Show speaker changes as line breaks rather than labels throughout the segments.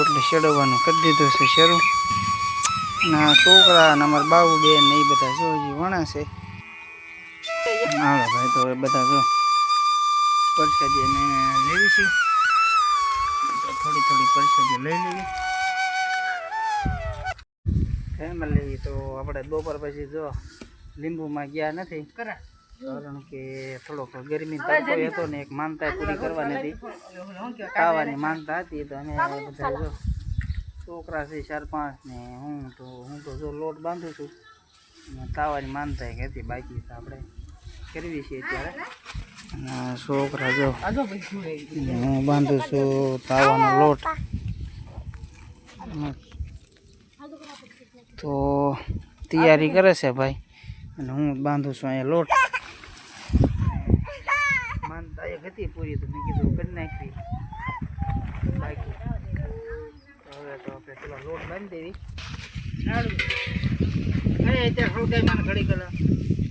રોટલી ચડવવાનું કરી દીધું છે શરૂ. ના, છોકરા ને અમારા બેન ને એ બધા જો હજી હાલો ભાઈ, તો બધા જો પરસાદી એને લેવી થોડી થોડી પરસાદી લઈ લેવી ફેમિલી, તો આપણે બપોર પછી જો લીંબુમાં ગયા નથી. કારણ કે થોડોક ગરમી તડકો હતો ને, એક માનતા પૂરી કરવાની હતી. ખાવાની માનતા હતી, તો અમે બધા જો છોકરા છે ચાર પાંચ ને હું તો હું તો જો લોટ બાંધું છું. તાવાની માનતા એક હતી, બાકી તો આપણે કરવી છે અત્યારે. છોકરા જો હું બાંધું છું તાવાનો લોટ. તો તૈયારી કરે છે ભાઈ, અને હું બાંધું છું અહીંયા લોટ. એક હતી પૂરી, તો મેં કીધું કરી નાખી બાકી. હવે તો આપણે પેલો લોટ બાંધી દેવી. અરે, અત્યારે હળગાઈ મને ઘડી કલા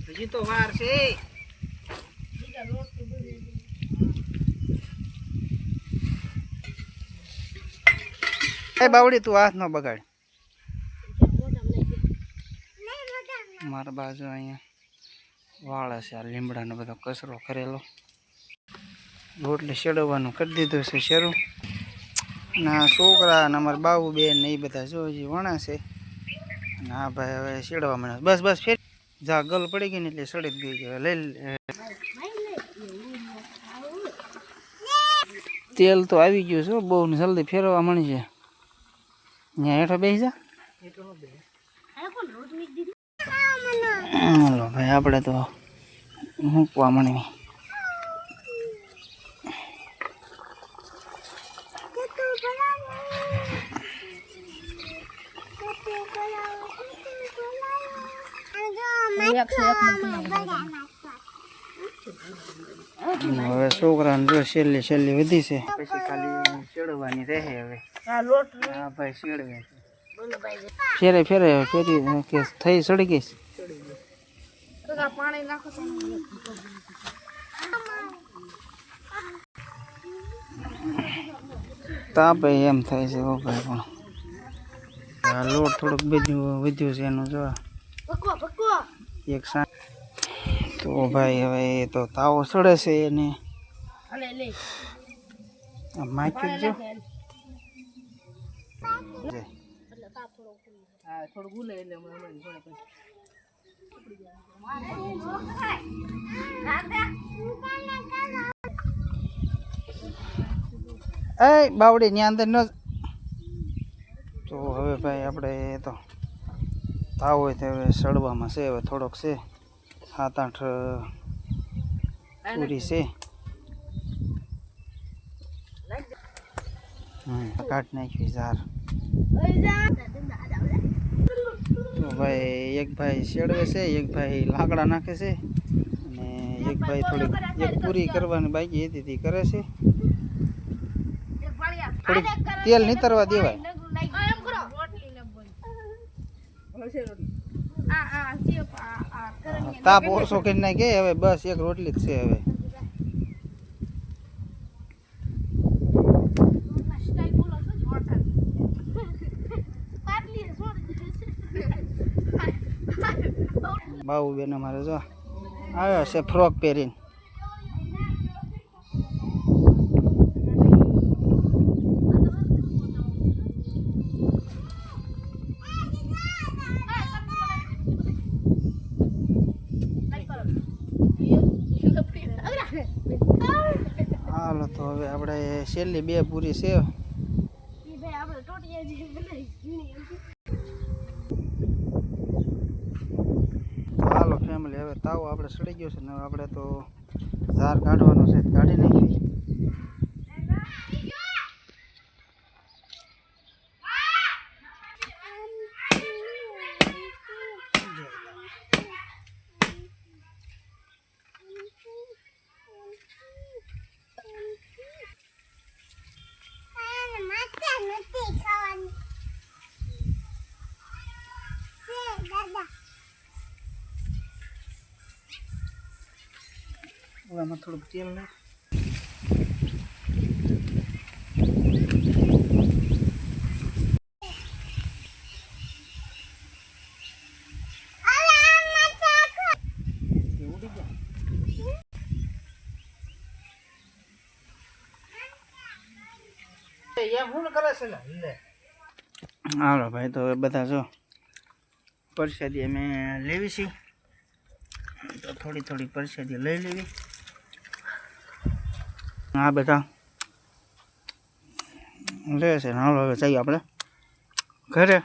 હજી વાર છે. એ બાવડી તું હાથ ન બગાડ. મારા બાજુ અહીંયા વાળા છે, આ લીમડાનો બધો કચરો કરેલો. રોટલી ચડવવાનું કરી દીધું છે શરૂ. ના છોકરા ને અમારા બાબુ બેન ને એ બધા જો હજી વણાશે અને આ ભાઈ હવે ચડવા માંડ્યા બસ બસ ફેર જા ગલ પડી ગઈ ને એટલે સડી જ ગઈ હવે લઈ લે. તેલ તો આવી ગયું છે બહુ ને જલ્દી ફેરવા મળી છે અહીંયા હેઠો બેસી જા. ભાઈ આપણે તો મૂકવા મળી હવે છોકરાને જો છેલ્લી છેલ્લી વધી છે. પછી ખાલી ચડવાની રહે હવે. હા ભાઈ ચડવે ફેરે ફેરે ફેરી કે થઈ સડી ગઈ છે. તાપે એમ થાય છે ઓ ભાઈ પણ. આ લોટ થોડુંક બીજું વધ્યું છે એનું જો એક તો ભાઈ હવે એ તો તાવો સડે છે એને. આ માખી જો. એ બાવડી ની અંદર ન જ- તો હવે ભાઈ આપણે તો તાવ હોય તો હવે સડવામાં છે, હવે થોડોક છે. સાત આઠ પૂરી છે. કાઢ નાખ્યું ઝાર. તો ભાઈ એક ભાઈ શેડવે છે, એક ભાઈ લાકડા નાખે છે. અને એક ભાઈ થોડીક, એક પૂરી કરવાની બાકી હતી, તે કરે છે. થોડીક તેલ નીતરવા દેવાય. તાપ ઓછો કરી નાખે હવે બસ એક રોટલી જ છે હવે. બાબુ બેન અમારે જો આવ્યો છે ફ્રોક પહેરીને. હાલો તો હવે આપણે છેલ્લી બે પૂરી છે. હાલો ફેમિલી હવે તાવ આપણે સડી ગયો છે ને આપણે તો ઝાર કાઢવાનો છે. કાઢી નાખી હવે આમાં થોડુંક તેલ નાખ. હાલો ભાઈ, તો બધા જો પરસાદી અમે લેવી છીએ તો થોડી થોડી પરસાદી લઈ લેવી. આ બધા લે છે હવે જઈએ આપણે. ઘરે.